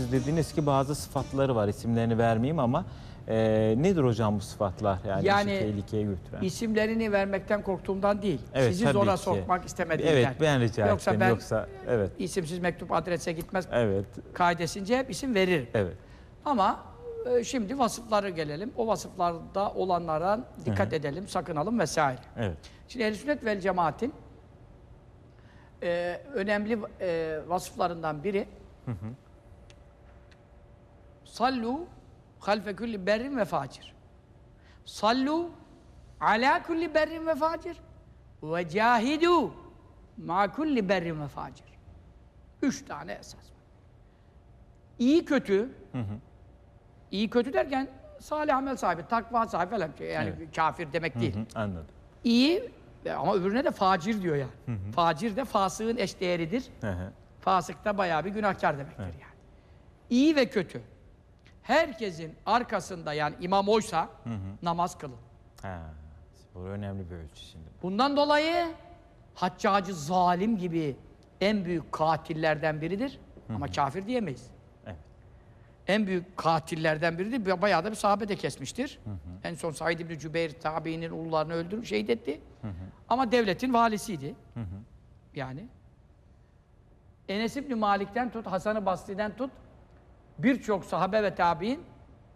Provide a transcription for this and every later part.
Siz dediniz ki bazı sıfatları var isimlerini vermeyeyim ama e, nedir hocam bu sıfatlar yani, Yani işi tehlikeye götüren? İsimlerini vermekten korktuğumdan değil. Evet, Sizi tabii zora ki. sokmak istemediğimden. Evet ben rica Yoksa ettim ben yoksa evet isimsiz mektup adrese gitmez evet kaidesince hep isim veririm. evet Ama e, şimdi vasıfları gelelim. O vasıflarda olanlara dikkat edelim, sakınalım vesaire. evet Şimdi Ehl-i Sünnet vel Cemaat'in e, önemli e, vasıflarından biri Sallu halfe kulli berrin ve facir. Sallu ala kulli berrin ve facir. Ve cahidu ma kulli berrin ve facir. Üç tane esas var. İyi kötü, iyi kötü derken salih amel sahibi, takva sahibi falan. Yani kafir demek değil. Hı, anladım. İyi ama öbürüne de facir diyor yani. Facir de fasığın eşdeğeridir. Hı hı. Fasık da bayağı bir günahkar demektir yani. İyi ve kötü. Herkesin arkasında yani imam oysa namaz kılın. Ha, bu önemli bir ölçü şimdi. Bundan dolayı haccacı zalim gibi en büyük katillerden biridir. Ama kafir diyemeyiz. Evet. En büyük katillerden biridir. Bayağı da bir sahabe de kesmiştir. En son Said İbni Cübeyr tabiinin ulularını öldürüp şehit etti. Ama devletin valisiydi. Yani. Enes İbni Malik'ten tut, Hasan-ı Basri'den tut, birçok sahabe ve tabi'in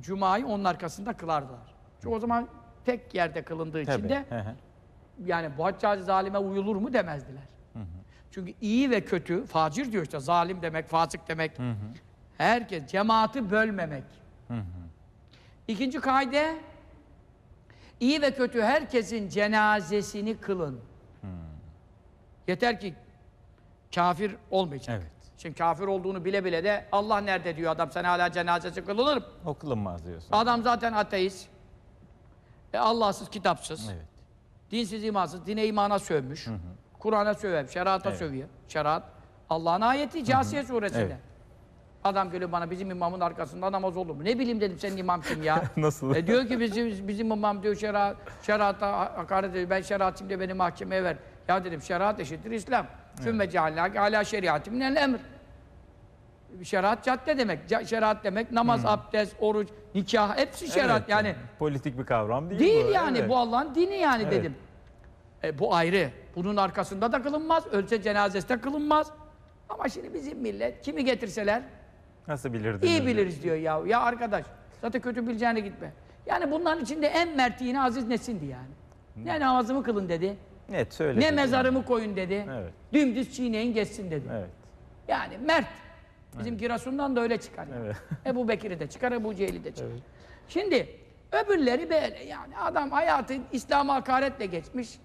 Cuma'yı onun arkasında kılardılar. Çünkü o zaman tek yerde kılındığı için Tabii. de Hı hı. yani bu haccacı zalime uyulur mu demezdiler. Çünkü iyi ve kötü, facir diyor işte, zalim demek, fasık demek. Herkes, cemaati bölmemek. İkinci kaide, iyi ve kötü herkesin cenazesini kılın. Yeter ki kafir olmayacak. Evet. Şimdi kafir olduğunu bile bile de Allah nerede diyor adam sen hala cenazesi kılınır mı? O kılınmaz diyorsun. Adam zaten ateist. E, Allahsız, kitapsız. Evet. Dinsiz, imansız, dine imana sövmüş. Kur'an'a söver, şerata Evet. sövüyor. Şeriat, Allah'ın ayeti Câsiye suresinde. Evet. Adam geliyor bana bizim imamın arkasında namaz olur mu? Ne bileyim dedim senin imam kim ya? Nasıl? E diyor ki bizim, bizim imam diyor şeriat, şerata hakaret ediyor. Ben şeriatçıyım diye beni mahkemeye ver. Ya dedim şeriat eşittir İslam. Sümme ceallâke alâ şeriatı minel emr. Şeriat cadde demek. Şeriat demek namaz, abdest, oruç, nikah hepsi şeriat Evet, yani. Politik bir kavram değil, Değil bu. yani evet. bu Allah'ın dini yani Evet. dedim. E, bu ayrı. Bunun arkasında da kılınmaz. Ölse cenazesi de kılınmaz. Ama şimdi bizim millet kimi getirseler Nasıl bilirdiniz? iyi biliriz diyor ya. Ya arkadaş zaten kötü bileceğine gitme. Yani bunların içinde en merti yine Aziz Nesin'di yani. Ne namazımı kılın dedi. Net söyle. Ne mezarımı koyun dedi. Evet. Dümdüz çiğneyin geçsin dedi. Evet. Yani mert. Bizim Girasun'dan da öyle çıkar. yani. Evet. Ebu Bekir'i de çıkar, Ebu Cehil'i de çıkar. Şimdi öbürleri böyle yani adam hayatı İslam'a hakaretle geçmiş.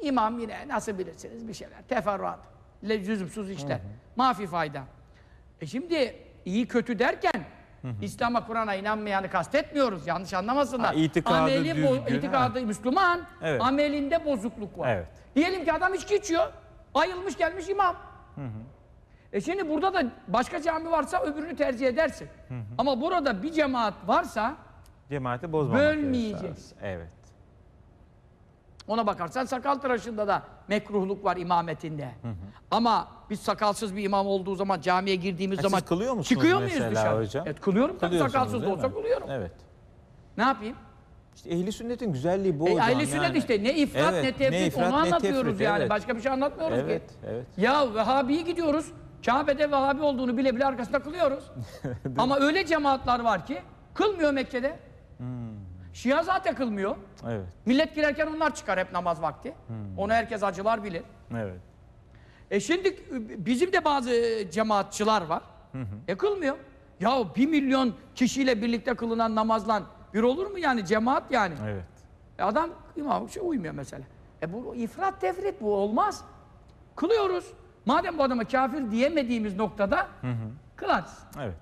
İmam yine nasıl bilirsiniz bir şeyler. Teferruat. Lüzumsuz işler. Mafi fayda. E şimdi iyi kötü derken İslam'a Kur'an'a inanmayanı kastetmiyoruz. Yanlış anlamasınlar. Ha, itikadı Ameli düzgün, itikadı Müslüman. Evet. Amelinde bozukluk var. Evet. Diyelim ki adam içki içiyor. Ayılmış gelmiş imam. E şimdi burada da başka cami varsa öbürünü tercih edersin. Ama burada bir cemaat varsa Cemaati bozmamak Bölmeyeceksin. Evet. Ona bakarsan sakal tıraşında da mekruhluk var imametinde. Ama biz sakalsız bir imam olduğu zaman camiye girdiğimiz Ha, zaman siz kılıyor musunuz çıkıyor muyuz dışarı? hocam? Evet kılıyorum tabii sakalsız da olsa mi? kılıyorum. Evet. Ne yapayım? İşte ehli sünnetin güzelliği bu E, hocam. aile sünnet yani. işte ne ifrat Evet, ne tefrit ifrat, onu ne anlatıyoruz tefrit, yani. evet. Başka bir şey anlatmıyoruz Evet, ki. evet. Ya Vehhabi'ye gidiyoruz. Kabe'de Vehhabi olduğunu bile bile arkasında kılıyoruz. Ama öyle cemaatler var ki kılmıyor Mekke'de. Hmm. Şia zaten kılmıyor. Evet. Millet girerken onlar çıkar hep namaz vakti. Hmm. Onu herkes acılar bilir. Evet. E şimdi bizim de bazı cemaatçılar var. E kılmıyor. Ya bir milyon kişiyle birlikte kılınan namazla bir olur mu yani cemaat yani? Evet. E adam imam şey uymuyor mesela. E bu ifrat tefrit bu olmaz. Kılıyoruz. Madem bu adama kafir diyemediğimiz noktada kılarız. Evet.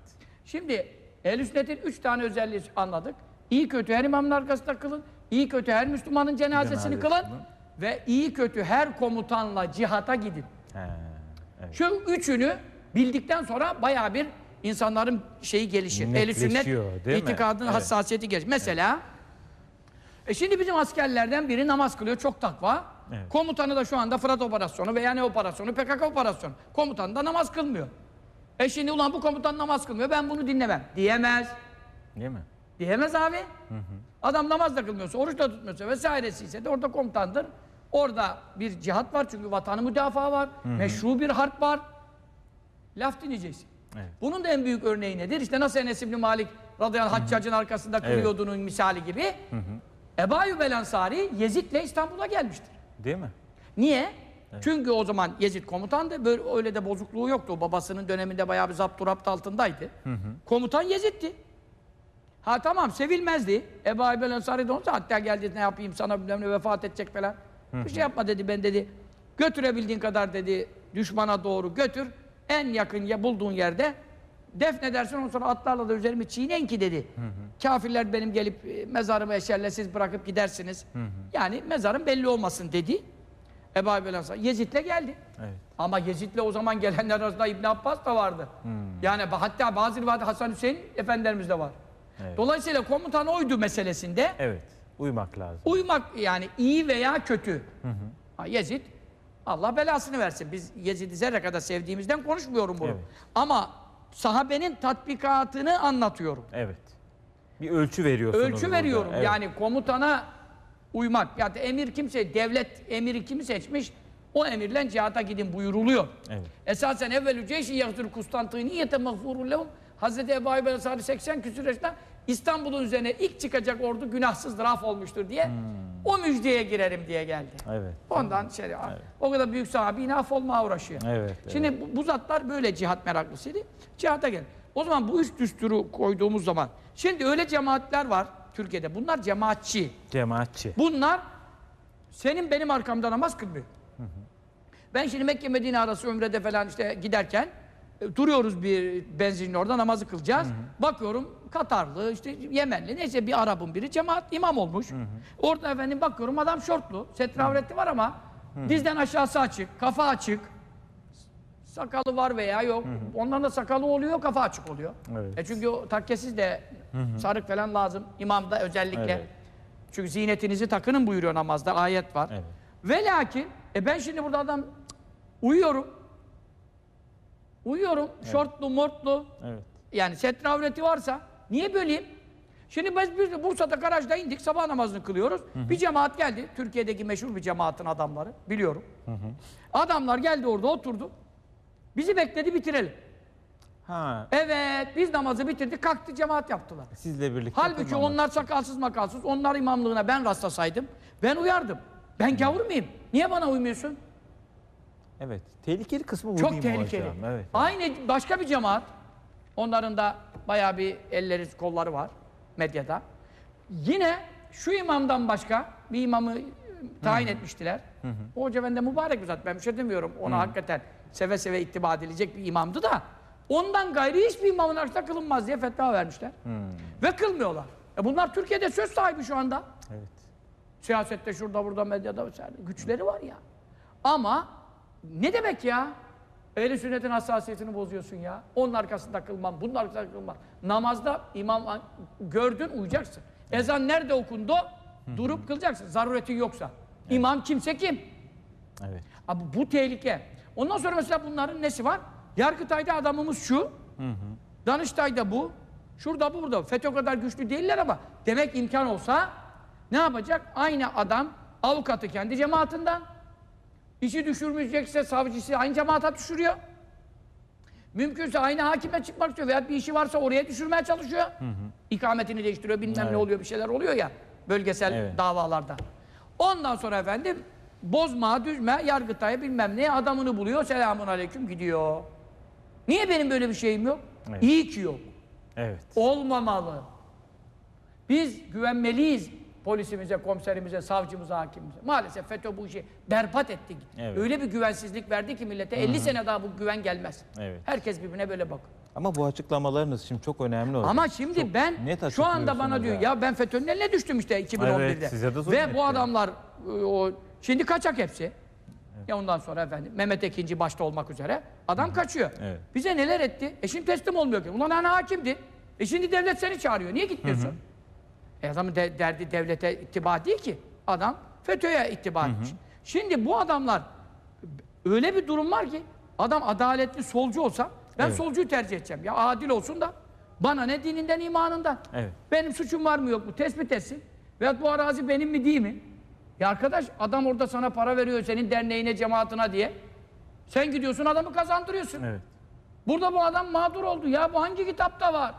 Şimdi ehl Sünnet'in üç tane özelliği anladık. İyi kötü her imamın arkasında kılın. İyi kötü her Müslümanın cenazesini kılın. Ve iyi kötü her komutanla cihata gidin. He. Evet. Şu üçünü bildikten sonra bayağı bir insanların şeyi gelişir. Ehl-i sünnet itikadının Evet. hassasiyeti gelişir. Mesela e şimdi bizim askerlerden biri namaz kılıyor çok takva. Evet. Komutanı da şu anda Fırat operasyonu veya ne operasyonu PKK operasyonu. Komutan da namaz kılmıyor. E şimdi ulan bu komutan namaz kılmıyor ben bunu dinlemem. Diyemez. Değil mi? Diyemez abi. Adam namaz da kılmıyorsa, oruç da tutmuyorsa vesairesiyse ise de orada komutandır. Orada bir cihat var çünkü vatanı müdafaa var. Meşru bir harp var. Laf dinleyeceksin. Evet. Bunun da en büyük örneği nedir? İşte nasıl Enes İbni Malik radıyallahu anh haccacın arkasında kılıyordunun misali gibi. Ebu Ayyub el Ansari Yezid'le İstanbul'a gelmiştir. Değil mi? Niye? Çünkü o zaman Yezid komutandı. Böyle öyle de bozukluğu yoktu. Babasının döneminde bayağı bir zapturapt altındaydı. Komutan Yezid'ti. Ha tamam sevilmezdi. Ebu Ayyub el Ensari de olsa hatta geldi ne yapayım sana bilmem ne vefat edecek falan. Bir şey yapma dedi ben dedi. Götürebildiğin kadar dedi düşmana doğru götür. En yakın ya bulduğun yerde defnedersin ondan sonra atlarla da üzerimi çiğnen ki dedi. Kafirler benim gelip e, mezarımı eşerle siz bırakıp gidersiniz. Yani mezarım belli olmasın dedi. Ebu Ayyub el Ensari Yezid'le geldi. Evet. Ama Yezid'le o zaman gelenler arasında İbn Abbas da vardı. Yani ba- hatta bazı rivayette Hasan Hüseyin efendilerimiz de var. Evet. Dolayısıyla komutan oydu meselesinde. Evet. Uymak lazım. Uymak yani iyi veya kötü. Ha, Yezid Allah belasını versin. Biz Yezid'i zerre kadar sevdiğimizden konuşmuyorum bunu. Evet. Ama sahabenin tatbikatını anlatıyorum. Evet. Bir ölçü veriyorsunuz Ölçü burada. veriyorum. Evet. Yani komutana uymak. Ya da emir kimse, devlet emiri kimi seçmiş? O emirle cihata gidin buyuruluyor. Evet. Esasen evvelü ceyşi yahdır Kustantiniyete mağfurun lehum. Hazreti Ebu Ayyub el-Ensari 80 küsur yaşında İstanbul'un üzerine ilk çıkacak ordu günahsızdır, af olmuştur diye o müjdeye girerim diye geldi. Evet. Ondan şey, o kadar büyük sahabe yine af olmaya uğraşıyor. Evet, Şimdi bu, bu zatlar böyle cihat meraklısıydı. Cihata gel. O zaman bu üç düsturu koyduğumuz zaman şimdi öyle cemaatler var Türkiye'de. Bunlar cemaatçi. Cemaatçi. Bunlar senin benim arkamda namaz kılmıyor. Ben şimdi Mekke Medine arası ömrede falan işte giderken duruyoruz bir benzinin orada namazı kılacağız. Bakıyorum Katarlı, işte Yemenli neyse bir Arap'ın biri cemaat imam olmuş. Orada efendim bakıyorum adam şortlu, setravretli var ama dizden aşağısı açık, kafa açık. Sakalı var veya yok. Onların da sakalı oluyor, kafa açık oluyor. Evet. E çünkü o takkesiz de sarık falan lazım. İmamda özellikle. Evet. Çünkü ziynetinizi takının buyuruyor namazda. Ayet var. Evet. Ve lakin e ben şimdi burada adam cık, uyuyorum. Uyuyorum. Şortlu, mortlu. Evet. Yani setre avreti varsa niye böleyim? Şimdi biz, biz Bursa'da garajda indik. Sabah namazını kılıyoruz. Bir cemaat geldi. Türkiye'deki meşhur bir cemaatin adamları. Biliyorum. Adamlar geldi orada oturdu. Bizi bekledi bitirelim. Ha, Evet biz namazı bitirdik. Kalktı cemaat yaptılar. sizle birlikte Halbuki kılmamak. onlar sakalsız makalsız, onlar imamlığına ben rastlasaydım, ben uyardım. Ben gavur muyum? Niye bana uymuyorsun? Evet. Tehlikeli kısmı bu Çok değil mi tehlikeli. hocam? Evet. Aynı başka bir cemaat, onların da bayağı bir elleri, kolları var medyada. Yine şu imamdan başka bir imamı e, tayin etmiştiler. O hoca bende mübarek bir zat, ben bir şey demiyorum. Ona hakikaten seve seve ittiba edilecek bir imamdı da, ondan gayri hiçbir imamın arkasında kılınmaz diye fetva vermişler. Ve kılmıyorlar. E bunlar Türkiye'de söz sahibi şu anda. Evet. Siyasette şurada burada medyada vesaire güçleri var ya. Ama ne demek ya? Ehl-i sünnetin hassasiyetini bozuyorsun ya. Onun arkasında kılmam, bunun arkasında kılmam. Namazda imam gördün uyuyacaksın. Ezan nerede okundu? Durup kılacaksın. Zaruretin yoksa. İmam kimse kim? Evet. Abi bu tehlike. Ondan sonra mesela bunların nesi var? Yargıtay'da adamımız şu. Danıştay'da bu. Şurada bu, burada. FETÖ kadar güçlü değiller ama demek imkan olsa ne yapacak? Aynı adam avukatı kendi cemaatinden. İşi düşürmeyecekse savcısı aynı cemaata düşürüyor. Mümkünse aynı hakime çıkmak istiyor veya bir işi varsa oraya düşürmeye çalışıyor. İkametini değiştiriyor, bilmem ne Evet. oluyor, bir şeyler oluyor ya bölgesel Evet. davalarda. Ondan sonra efendim bozma, düzme, yargıtaya bilmem ne adamını buluyor, selamun aleyküm gidiyor. Niye benim böyle bir şeyim yok? Evet. İyi ki yok. Evet. Olmamalı. Biz güvenmeliyiz polisimize, komiserimize, savcımıza, hakimimize. Maalesef FETÖ bu işi berbat etti. Evet. Öyle bir güvensizlik verdi ki millete 50 sene daha bu güven gelmez. Evet. Herkes birbirine böyle bak. Ama bu açıklamalarınız şimdi çok önemli hocam. Ama şimdi Çok ben şu anda bana diyor ya. ya ben FETÖ'nün eline düştüm işte 2011'de. Evet, size de Ve bu adamlar o şimdi kaçak hepsi. Ya ondan sonra efendim Mehmet Ekinci başta olmak üzere adam kaçıyor. Evet. Bize neler etti? E şimdi teslim olmuyor ki. Ulan hani hakimdi. E şimdi devlet seni çağırıyor. Niye gitmiyorsun? E adamın de- derdi devlete ittiba değil ki. Adam FETÖ'ye ittiba etmiş. Şimdi bu adamlar öyle bir durum var ki adam adaletli solcu olsa Ben Evet. solcuyu tercih edeceğim. Ya adil olsun da bana ne dininden imanından. Evet. Benim suçum var mı yok mu tespit etsin. Veyahut bu arazi benim mi değil mi? Ya arkadaş adam orada sana para veriyor senin derneğine cemaatine diye. Sen gidiyorsun adamı kazandırıyorsun. Evet. Burada bu adam mağdur oldu. Ya bu hangi kitapta var?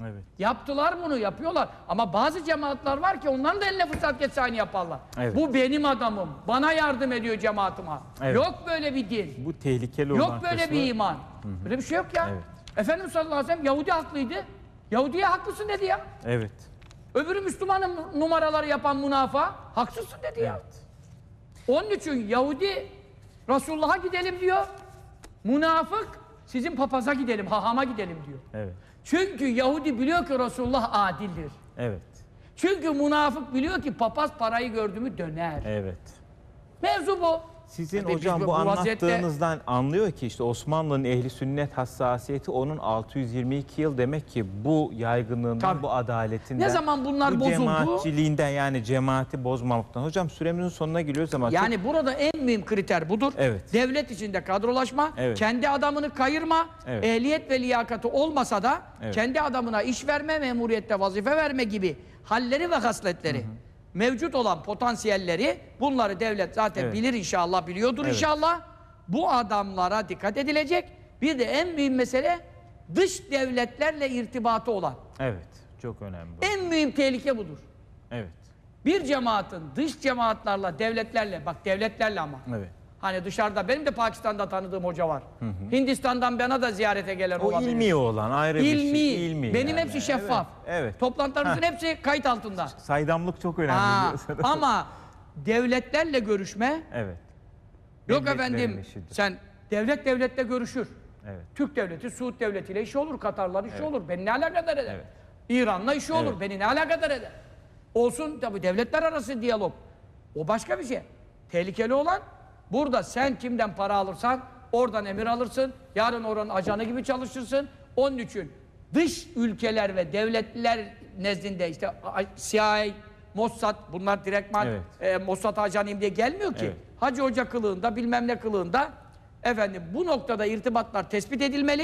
Evet. Yaptılar bunu, yapıyorlar. Ama bazı cemaatler var ki onların da eline fırsat geçse aynı yaparlar. Evet. Bu benim adamım. Bana yardım ediyor cemaatime. Evet. Yok böyle bir din. Bu tehlikeli olan Yok böyle kısmı- bir iman. Böyle bir şey yok ya. Evet. Efendimiz sallallahu aleyhi ve sellem Yahudi haklıydı. Yahudiye haklısın dedi ya. Evet. Öbürü Müslümanın numaraları yapan münafığa haksızsın dedi ya. Onun için Yahudi Resulullah'a gidelim diyor. Münafık sizin papaza gidelim, hahama gidelim diyor. Evet. Çünkü Yahudi biliyor ki Resulullah adildir. Evet. Çünkü münafık biliyor ki papaz parayı gördü mü döner. Evet. Mevzu bu. Sizin Tabii hocam bu, bu vaziyette- anlattığınızdan anlıyor ki işte Osmanlı'nın ehli sünnet hassasiyeti onun 622 yıl demek ki bu yaygınlığından, Tabii. bu adaletinden. Ne zaman bunlar bu bozuldu? cemaatçiliğinden yani cemaati bozmamaktan. Hocam süremizin sonuna geliyoruz ama çok- Yani burada en mühim kriter budur. Evet. Devlet içinde kadrolaşma, Evet. kendi adamını kayırma, Evet. ehliyet ve liyakati olmasa da Evet. kendi adamına iş verme, memuriyette vazife verme gibi halleri ve hasletleri mevcut olan potansiyelleri bunları devlet zaten Evet. bilir inşallah, biliyordur Evet. inşallah. Bu adamlara dikkat edilecek. Bir de en mühim mesele dış devletlerle irtibatı olan. Evet. Çok önemli. bu. En mühim tehlike budur. Evet. Bir cemaatin dış cemaatlerle, devletlerle, bak devletlerle ama. Evet. Hani dışarıda, benim de Pakistan'da tanıdığım hoca var. Hindistan'dan bana da ziyarete gelen O olabilir. ilmi olan ayrı bir İlmi. şey. İlmi. Benim yani. hepsi şeffaf. Evet. evet. Toplantılarımızın hepsi kayıt altında. Saydamlık çok önemli Ha, ama devletlerle görüşme, Evet. yok efendim işidir. sen devlet devletle görüşür. Evet. Türk devleti, Suud devletiyle işi olur, Katarlar işi olur. Beni ne alakadar eder? Evet. İran'la işi olur. Evet. Beni ne alakadar eder? Olsun tabi devletler arası diyalog. O başka bir şey. Tehlikeli olan burada sen kimden para alırsan oradan emir alırsın. Yarın oranın ajanı gibi çalışırsın. Onun için dış ülkeler ve devletler nezdinde işte CIA, Mossad bunlar direktman Evet. e, Mossad ajanıyım diye gelmiyor ki. Evet. Hacı Hoca kılığında bilmem ne kılığında efendim bu noktada irtibatlar tespit edilmeli.